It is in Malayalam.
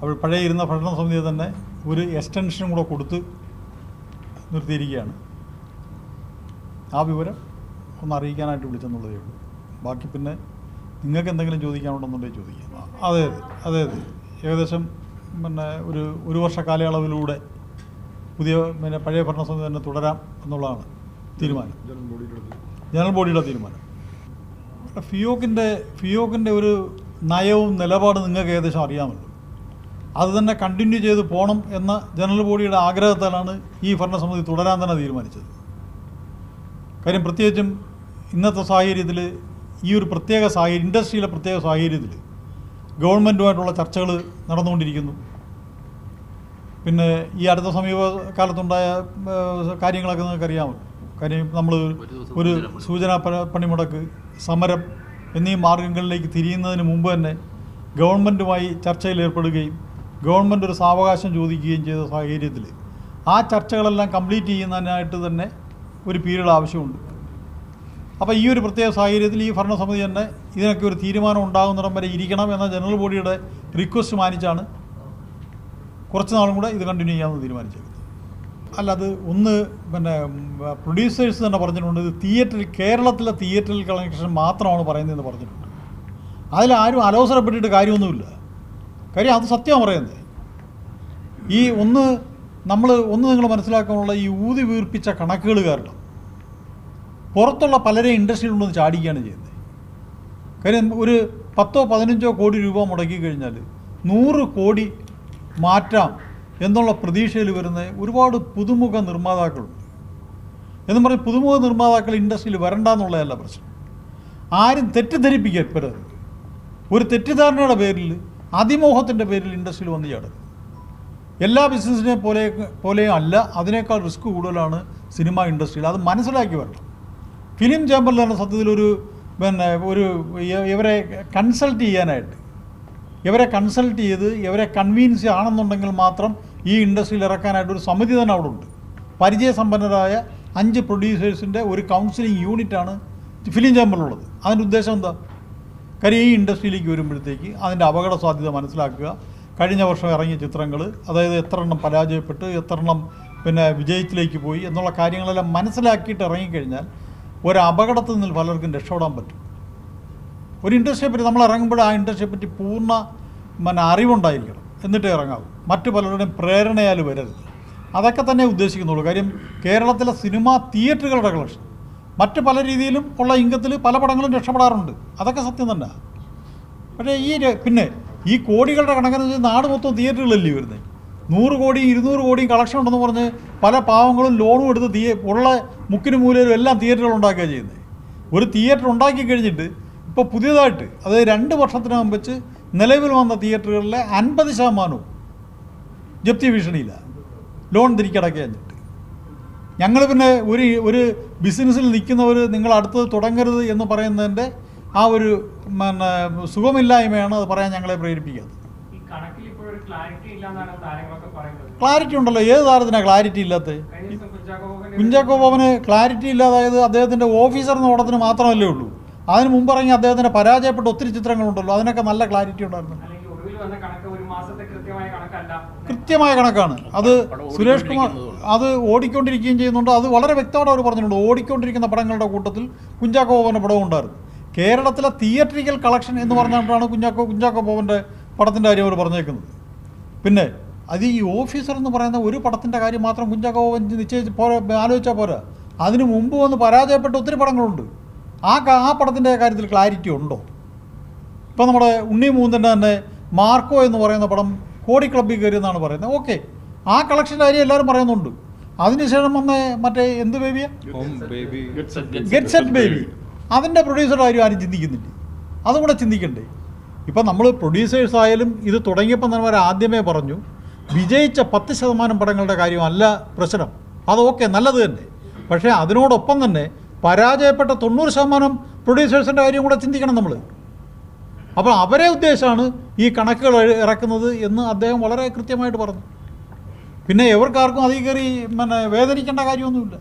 അവർ പഴയ ഇരുന്ന ഭരണസമിതിയെ തന്നെ ഒരു എക്സ്റ്റൻഷനും കൂടെ കൊടുത്ത് നിർത്തിയിരിക്കുകയാണ്. ആ വിവരം ഒന്ന് അറിയിക്കാനായിട്ട് വിളിച്ചെന്നുള്ളതേ ഉള്ളൂ. ബാക്കി പിന്നെ നിങ്ങൾക്ക് എന്തെങ്കിലും ചോദിക്കാനുണ്ടെന്നുണ്ടെങ്കിൽ ചോദിക്കാം. അതെ അതെ അതെ അതെ. ഏകദേശം പിന്നെ ഒരു ഒരു വർഷ കാലയളവിലൂടെ പുതിയ പിന്നെ പഴയ ഭരണസമിതി തന്നെ തുടരാം എന്നുള്ളതാണ് തീരുമാനം. ജനറൽ ബോഡിയുടെ തീരുമാനം. ഫിയോക്കിന്റെ ഫിയോക്കിന്റെ ഒരു നയവും നിലപാടും നിങ്ങൾക്ക് ഏകദേശം അറിയാമല്ലോ. അത് തന്നെ കണ്ടിന്യൂ ചെയ്ത് പോകണം എന്ന ജനറൽ ബോഡിയുടെ ആഗ്രഹത്താലാണ് ഈ ഭരണസമിതി തുടരാൻ തന്നെ തീരുമാനിച്ചത്. കാര്യം പ്രത്യേകിച്ചും ഇന്നത്തെ സാഹചര്യത്തിൽ ഈ ഒരു പ്രത്യേക സാഹചര്യം ഇൻഡസ്ട്രിയിലെ പ്രത്യേക സാഹചര്യത്തിൽ ഗവൺമെന്റുമായിട്ടുള്ള ചർച്ചകൾ നടന്നുകൊണ്ടിരിക്കുന്നു. പിന്നെ ഈ അടുത്ത സമീപകാലത്തുണ്ടായ കാര്യങ്ങളൊക്കെ നിങ്ങൾക്ക് അറിയാമല്ലോ കാര്യം നമ്മൾ ഒരു സൂചനാ പണിമുടക്ക് സമരം എന്നീ മാർഗങ്ങളിലേക്ക് തിരിയുന്നതിന് മുമ്പ് തന്നെ ഗവൺമെന്റുമായി ചർച്ചയിൽ ഏർപ്പെടുകയും ഗവൺമെന്റ് ഒരു സാവകാശം ചോദിക്കുകയും ചെയ്ത സാഹചര്യത്തിൽ ആ ചർച്ചകളെല്ലാം കംപ്ലീറ്റ് ചെയ്യുന്നതിനായിട്ട് തന്നെ ഒരു പീരീഡ് ആവശ്യമുണ്ട്. അപ്പോൾ ഈ ഒരു പ്രത്യേക സാഹചര്യത്തിൽ ഈ ഭരണസമിതി തന്നെ ഇതിനൊക്കെ ഒരു തീരുമാനം ഉണ്ടാകുന്നിടം വരെ ഇരിക്കണം എന്ന ജനറൽ ബോഡിയുടെ റിക്വസ്റ്റ് മാനിച്ചാണ് കുറച്ച് നാളും കൂടെ ഇത് കണ്ടിന്യൂ ചെയ്യാമെന്ന് തീരുമാനിച്ചത്. അല്ല അത് ഒന്ന് പിന്നെ പ്രൊഡ്യൂസേഴ്സ് തന്നെ പറഞ്ഞിട്ടുണ്ട് ഇത് തിയേറ്ററിൽ കേരളത്തിലെ തിയേറ്ററിൽ കളക്ഷൻ മാത്രമാണ് പറയുന്നതെന്ന് പറഞ്ഞിട്ടുണ്ട്. അതിലാരും അലോസരപ്പെട്ടിട്ട് കാര്യമൊന്നുമില്ല. കാര്യം അത് സത്യമാണ് പറയുന്നത്. ഈ ഒന്ന് നമ്മൾ ഒന്ന് നിങ്ങൾ മനസ്സിലാക്കാനുള്ള ഈ ഊതി വീർപ്പിച്ച കണക്കുകൾ കാരണം പുറത്തുള്ള പലരെയും ഇൻഡസ്ട്രിയിൽ കൊണ്ടുവന്ന് ചാടിക്കുകയാണ് ചെയ്യുന്നത്. കാര്യം ഒരു പത്തോ പതിനഞ്ചോ കോടി രൂപ മുടക്കി കഴിഞ്ഞാൽ നൂറ് കോടി മാറ്റാം എന്നുള്ള പ്രതീക്ഷയിൽ വരുന്ന ഒരുപാട് പുതുമുഖ നിർമ്മാതാക്കളുണ്ട്. എന്നും പറഞ്ഞ് പുതുമുഖ നിർമ്മാതാക്കൾ ഇൻഡസ്ട്രിയിൽ വരണ്ട എന്നുള്ളതല്ല പ്രശ്നം. ആരും തെറ്റിദ്ധരിപ്പിക്കപ്പെടരുത് ഒരു തെറ്റിദ്ധാരണയുടെ പേരിൽ അതിമോഹത്തിന്റെ പേരിൽ ഇൻഡസ്ട്രിയിൽ വന്ന് ചാടരുത് എല്ലാ ബിസിനസ്സിനെ പോലെ പോലെയും അല്ല അതിനേക്കാൾ റിസ്ക് കൂടുതലാണ് സിനിമ ഇൻഡസ്ട്രിയിൽ. അത് മനസ്സിലാക്കി വരണം. ഫിലിം ചേമ്പറിലാണ് സത്യത്തിൽ ഒരു പിന്നെ ഒരു ഇവരെ കൺസൾട്ട് ചെയ്യാനായിട്ട് ഇവരെ കൺസൾട്ട് ചെയ്ത് ഇവരെ കൺവീൻസ് ആണെന്നുണ്ടെങ്കിൽ മാത്രം ഈ ഇൻഡസ്ട്രിയിൽ ഇറക്കാനായിട്ട് ഒരു സമിതി തന്നെ അവിടെ ഉണ്ട്. പരിചയസമ്പന്നരായ അഞ്ച് പ്രൊഡ്യൂസേഴ്സിന്റെ ഒരു കൗൺസിലിംഗ് യൂണിറ്റാണ് ഫിലിം ചേമ്പറിലുള്ളത് അതിന്റെ ഉദ്ദേശം എന്താ? കാര്യം ഈ ഇൻഡസ്ട്രിയിലേക്ക് വരുമ്പോഴത്തേക്ക് അതിന്റെ അപകട സാധ്യത മനസ്സിലാക്കുക. കഴിഞ്ഞ വർഷം ഇറങ്ങിയ ചിത്രങ്ങൾ അതായത് എത്ര എണ്ണം പരാജയപ്പെട്ട് എത്ര എണ്ണം പിന്നെ വിജയത്തിലേക്ക് പോയി എന്നുള്ള കാര്യങ്ങളെല്ലാം മനസ്സിലാക്കിയിട്ട് ഇറങ്ങിക്കഴിഞ്ഞാൽ ഒരു അപകടത്തിൽ നിന്ന് പലർക്കും രക്ഷപ്പെടാൻ പറ്റും. ഒരു ഇൻഡസ്ട്രിയെ പറ്റി നമ്മൾ ഇറങ്ങുമ്പോൾ ആ ഇൻഡസ്ട്രിയെ പറ്റി പൂർണ പിന്നെ അറിവുണ്ടായിരിക്കണം. എന്നിട്ടേ ഇറങ്ങാവൂ. മറ്റു പലരുടെയും പ്രേരണയാൽ വരരുത്. അതൊക്കെ തന്നെ ഉദ്ദേശിക്കുന്നുള്ളൂ. കാര്യം കേരളത്തിലെ സിനിമാ തിയേറ്ററുകളുടെ കളക്ഷൻ മറ്റ് പല രീതിയിലും ഉള്ള ഇംഗത്തിൽ പല പടങ്ങളും രക്ഷപ്പെടാറുണ്ട്. അതൊക്കെ സത്യം തന്നെ. പക്ഷേ ഈ പിന്നെ ഈ കോടികളുടെ കണക്കെന്ന് വെച്ചാൽ നാട് മൊത്തം തിയേറ്ററുകളല്ലേ വരുന്നത് നൂറ് കോടിയും ഇരുന്നൂറ് കോടിയും കളക്ഷൻ ഉണ്ടെന്ന് പറഞ്ഞ് പല പാവങ്ങളും ലോണും എടുത്ത് തിയേ ഉള്ള മുക്കിനും മൂലയിലും എല്ലാം തിയേറ്ററുകൾ ഉണ്ടാക്കുക ചെയ്യുന്നത് ഒരു തിയേറ്റർ ഉണ്ടാക്കി കഴിഞ്ഞിട്ട് ഇപ്പോൾ പുതിയതായിട്ട് അതായത് രണ്ട് വർഷത്തിനകം വെച്ച് നിലവിൽ വന്ന തിയേറ്ററുകളിലെ അൻപത് ശതമാനവും ജപ്തി ഭീഷണിയില്ല ലോൺ എന്നിട്ട് ഞങ്ങൾ പിന്നെ ഒരു ഒരു ബിസിനസ്സിൽ നിൽക്കുന്നവർ നിങ്ങൾ അടുത്തത് തുടങ്ങരുത് എന്ന് പറയുന്നതിന്റെ ആ ഒരു പിന്നെ സുഖമില്ലായ്മയാണ് അത് പറയാൻ ഞങ്ങളെ ഇപ്പോഴൊരു ക്ലാരിറ്റി ഉണ്ടല്ലോ. ഏത് താരത്തിനാണ് ക്ലാരിറ്റി ഇല്ലാത്ത? കുഞ്ചാക്കോ ബോബന് ക്ലാരിറ്റി ഇല്ലാതായത് അദ്ദേഹത്തിന്റെ ഓഫീസർ എന്ന ഓടത്തിന് മാത്രമല്ലേ ഉള്ളൂ. അതിന് മുമ്പ് ഇറങ്ങി അദ്ദേഹത്തിന്റെ പരാജയപ്പെട്ട ഒത്തിരി ചിത്രങ്ങളുണ്ടല്ലോ. അതിനൊക്കെ നല്ല ക്ലാരിറ്റി ഉണ്ടായിരുന്നു. കൃത്യമായ കണക്കല്ല. കൃത്യമായ കണക്കാണ്. അത് സുരേഷ് കുമാർ അത് ഓടിക്കൊണ്ടിരിക്കുകയും ചെയ്യുന്നുണ്ട്. അത് വളരെ വ്യക്തമായിട്ട് അവർ പറഞ്ഞിട്ടുണ്ട്. ഓടിക്കൊണ്ടിരിക്കുന്ന പടങ്ങളുടെ കൂട്ടത്തിൽ കുഞ്ചാക്കോ ബോബന്റെ പടവും ഉണ്ടായിരുന്നു. കേരളത്തിലെ തിയേറ്ററിക്കൽ കളക്ഷൻ എന്ന് പറഞ്ഞുകൊണ്ടാണ് കുഞ്ചാക്കോ കുഞ്ചാക്കോ ബോബന്റെ പടത്തിന്റെ കാര്യം അവർ പറഞ്ഞേക്കുന്നത്. പിന്നെ അത് ഈ ഓഫീസർ എന്ന് പറയുന്ന ഒരു പടത്തിന്റെ കാര്യം മാത്രം കുഞ്ചാക്കോ ബോബൻ നിശ്ചയിച്ച് പോരാ ആലോചിച്ചാൽ പോരാ. അതിന് മുമ്പ് വന്ന് പരാജയപ്പെട്ട ഒത്തിരി പടങ്ങളുണ്ട്. ആ ആ പടത്തിന്റെ കാര്യത്തിൽ ക്ലാരിറ്റി ഉണ്ടോ? ഇപ്പം നമ്മുടെ ഉണ്ണി മൂന്നിന്റെ തന്നെ മാർക്കോ എന്ന് പറയുന്ന പടം കോടി ക്ലബ്ബിൽ കയറി എന്നാണ് പറയുന്നത്. ഓക്കെ ആ കളക്ഷന്റെ കാര്യം എല്ലാവരും പറയുന്നുണ്ട്. അതിനുശേഷം വന്ന മറ്റേ എന്ത് ബേബിയാ ഗെറ്റ് സെറ്റ് ബേബി അതിന്റെ പ്രൊഡ്യൂസറുടെ കാര്യം ആരും ചിന്തിക്കുന്നില്ല? അതും കൂടെ ചിന്തിക്കണ്ടേ? ഇപ്പം നമ്മൾ പ്രൊഡ്യൂസേഴ്സ് ആയാലും ഇത് തുടങ്ങിയപ്പോൾ തന്നെ അവർ ആദ്യമേ പറഞ്ഞു വിജയിച്ച പത്ത് ശതമാനം പടങ്ങളുടെ കാര്യമല്ല പ്രശ്നം. അത് ഓക്കെ നല്ലത് തന്നെ. പക്ഷേ അതിനോടൊപ്പം തന്നെ പരാജയപ്പെട്ട തൊണ്ണൂറ് ശതമാനം പ്രൊഡ്യൂസേഴ്സിന്റെ കാര്യം കൂടെ ചിന്തിക്കണം നമ്മൾ അപ്പോൾ അവരെ ഉദ്ദേശമാണ് ഈ കണക്കുകൾ ഇറക്കുന്നത് എന്ന് അദ്ദേഹം വളരെ കൃത്യമായിട്ട് പറഞ്ഞു. പിന്നെ എവർക്കാർക്കും അതിൽ കയറി പിന്നെ വേദനിക്കേണ്ട കാര്യമൊന്നുമില്ല.